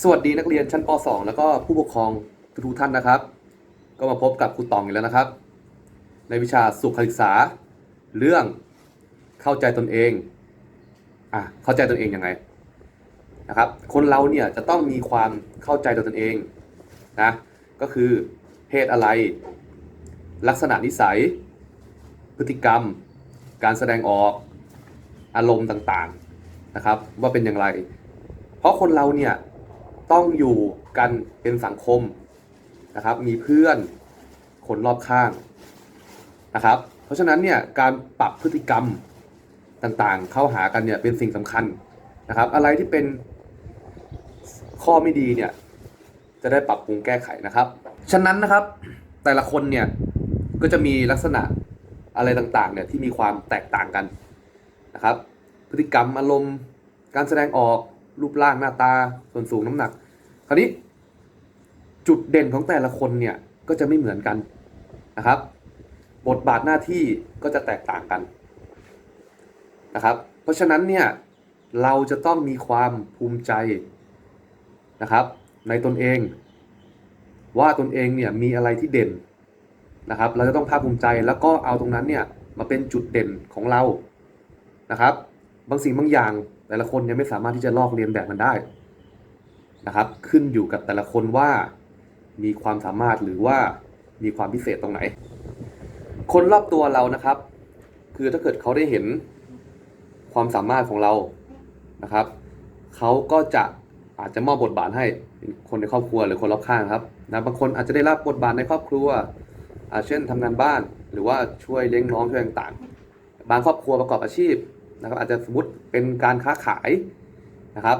สวัสดีนักเรียนชั้นป .2 แล้วก็ผู้ปกครองทุกท่านนะครับ ก็มาพบกับครูตองอีกแล้วนะครับ ในวิชาสุขศึกษา เรื่องเข้าใจตนเองอะเข้าใจตนเองยังไงนะครับ คนเราเนี่ยจะต้องมีความเข้าใจตัวตนเองนะก็คือเพศอะไร ลักษณะนิสัย พฤติกรรม การแสดงออกอารมณ์ต่างๆนะครับ ว่าเป็นอย่างไร เพราะคนเราเนี่ย ต้องอยู่กันเป็นสังคมนะครับ มีเพื่อนคนรอบข้างนะครับ เพราะฉะนั้นเนี่ยการปรับพฤติกรรมต่างๆ เข้าหากันเนี่ยเป็นสิ่งสำคัญนะครับ อะไรที่เป็นข้อไม่ดีเนี่ยจะได้ปรับปรุงแก้ไขนะครับ ฉะนั้นนะครับแต่ละคนเนี่ยก็จะมีลักษณะอะไรต่างๆเนี่ยที่มีความแตกต่างกันนะครับ พฤติกรรมอารมณ์การแสดงออก รูปร่างหน้าตาส่วนสูงน้ำหนัก คราวนี้ จุดเด่นของแต่ละคนเนี่ยก็จะไม่เหมือนกันนะครับ บทบาทหน้าที่ก็จะแตกต่างกันนะครับ เพราะฉะนั้นเนี่ยเราจะต้องมีความภูมิใจนะครับ ในตนเอง ว่าตนเองเนี่ยมีอะไรที่เด่นนะครับ เราจะต้องภาคภูมิใจแล้วก็เอาตรงนั้นเนี่ยมาเป็นจุดเด่นของเรานะครับ บางสิ่งบางอย่าง แต่ละคนยังไม่สามารถที่จะลอกเลียนแบบมันได้นะครับ ขึ้นอยู่กับแต่ละคนว่ามีความสามารถหรือว่ามีความพิเศษตรงไหน คนรอบตัวเรานะครับ คือถ้าเกิดเขาได้เห็นความสามารถของเรานะครับเขาก็จะอาจจะมอบบทบาทให้คนในครอบครัวหรือคนรอบข้างครับนะบางคนอาจจะได้รับบทบาทในครอบครัวเช่นทำงานบ้านหรือว่าช่วยเลี้ยงน้องช่วยต่างๆ บางครอบครัวประกอบอาชีพ นะครับอาจจะสมมติเป็นการค้าขายนะครับ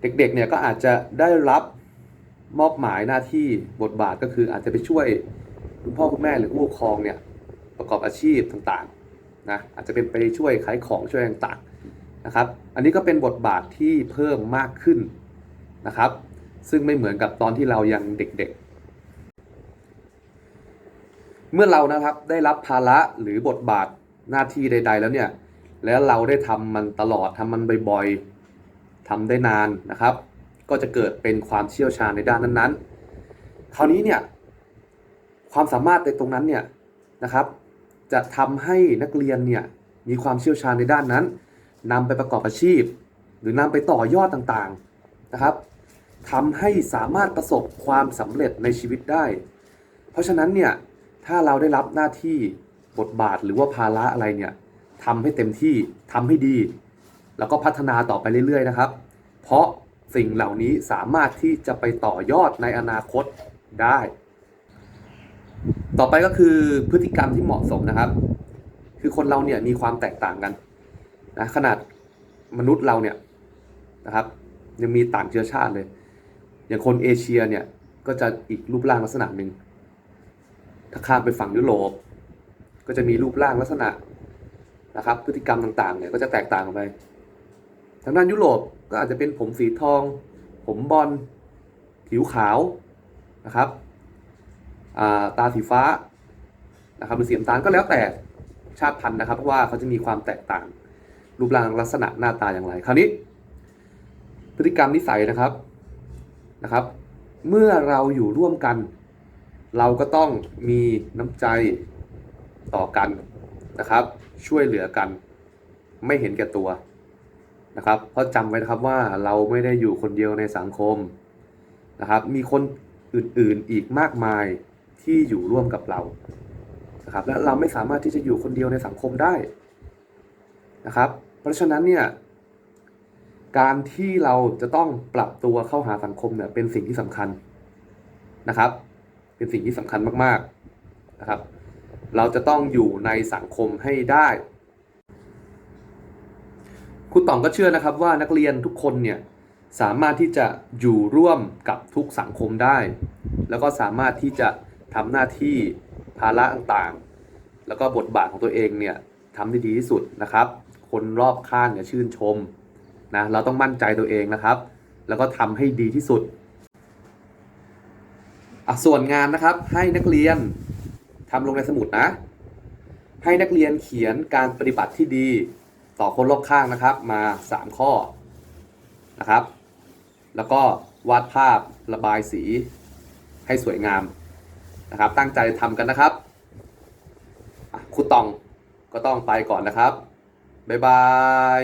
เด็กๆเนี่ยก็อาจจะได้รับมอบหมายหน้าที่บทบาทก็คืออาจจะไปช่วยคุณพ่อคุณแม่หรือผู้ปกครองเนี่ยประกอบอาชีพต่างๆนะอาจจะเป็นไปช่วยขายของช่วยต่างๆนะครับ อันนี้ก็เป็นบทบาทที่เพิ่มมากขึ้นนะครับ ซึ่งไม่เหมือนกับตอนที่เรายังเด็กๆ เมื่อเรานะครับได้รับภาระหรือบทบาทหน้าที่ใด ๆ แล้วเนี่ย แล้วเราได้ทำมันตลอดทำมันบ่อยๆทำได้นานนะครับ ก็จะเกิดเป็นความเชี่ยวชาญในด้านนั้นๆ คราวนี้เนี่ยความสามารถในตรงนั้นเนี่ยนะครับ จะทำให้นักเรียนเนี่ยมีความเชี่ยวชาญในด้านนั้นนำไปประกอบอาชีพ หรือนำไปต่อยอดต่างๆนะครับทำให้สามารถประสบความสำเร็จในชีวิตได้ เพราะฉะนั้นเนี่ยถ้าเราได้รับหน้าที่บทบาทหรือว่าภาระอะไรเนี่ย ทำให้เต็มที่ทำให้ดี แล้วก็พัฒนาต่อไปเรื่อยๆนะครับ เพราะสิ่งเหล่านี้สามารถที่จะไปต่อยอดในอนาคตได้ ต่อไปก็คือพฤติกรรมที่เหมาะสมนะครับ คือคนเราเนี่ยมีความแตกต่างกันนะขนาดมนุษย์เราเนี่ยนะครับ ยังมีต่างเชื้อชาติเลย อย่างคนเอเชียเนี่ยก็จะอีกรูปร่างลักษณะหนึ่งถ้าข้ามไปฝั่งยุโรปก็จะมีรูปร่างลักษณะ นะครับพฤติกรรมต่างๆเนี่ยก็จะแตกต่างกันไปทางด้านยุโรปก็อาจจะเป็นผมสีทอง ผมบอลผิวขาวนะครับาตาสีฟ้านะครับหรือสีน้ำตาลก็แล้วแต่ชาติพันธุ์นะครับเพราะว่าเขาจะมีความแตกต่าง รูปร่างลักษณะหน้าตาอย่างไร คราวนี้ พฤติกรรมนิสัยนะครับนะครับ เมื่อเราอยู่ร่วมกัน เราก็ต้องมีน้ำใจต่อกันนะครับ ช่วยเหลือกัน ไม่เห็นแก่ตัวนะครับ เพราะจำไว้นะครับว่าเราไม่ได้อยู่คนเดียวในสังคมนะครับ มีคนอื่นๆอีกมากมายที่อยู่ร่วมกับเรานะครับ และเราไม่สามารถที่จะอยู่คนเดียวในสังคมได้นะครับ เพราะฉะนั้นเนี่ยการที่เราจะต้องปรับตัวเข้าหาสังคมเนี่ยเป็นสิ่งที่สำคัญนะครับ เป็นสิ่งที่สำคัญมากๆนะครับ เราจะต้องอยู่ในสังคมให้ได้คุณต่องก็เชื่อนะครับว่านักเรียนทุกคนเนี่ยสามารถที่จะอยู่ร่วมกับทุกสังคมได้ แล้วก็สามารถที่จะทำหน้าที่ภาระต่างๆ แล้วก็บทบาทของตัวเองเนี่ยทำได้ดีที่สุดนะครับ คนรอบข้างเนี่ยชื่นชมนะเราต้องมั่นใจตัวเองนะครับ แล้วก็ทำให้ดีที่สุดอะส่วนงานนะครับให้นักเรียน ทำลงในสมุดนะ ให้นักเรียนเขียนการปฏิบัติที่ดีต่อคนรอบข้างนะครับมา 3 ข้อนะครับ แล้วก็วาดภาพระบายสีให้สวยงามนะครับ ตั้งใจทำกันนะครับครูตองก็ต้องไปก่อนนะครับ บ๊ายบาย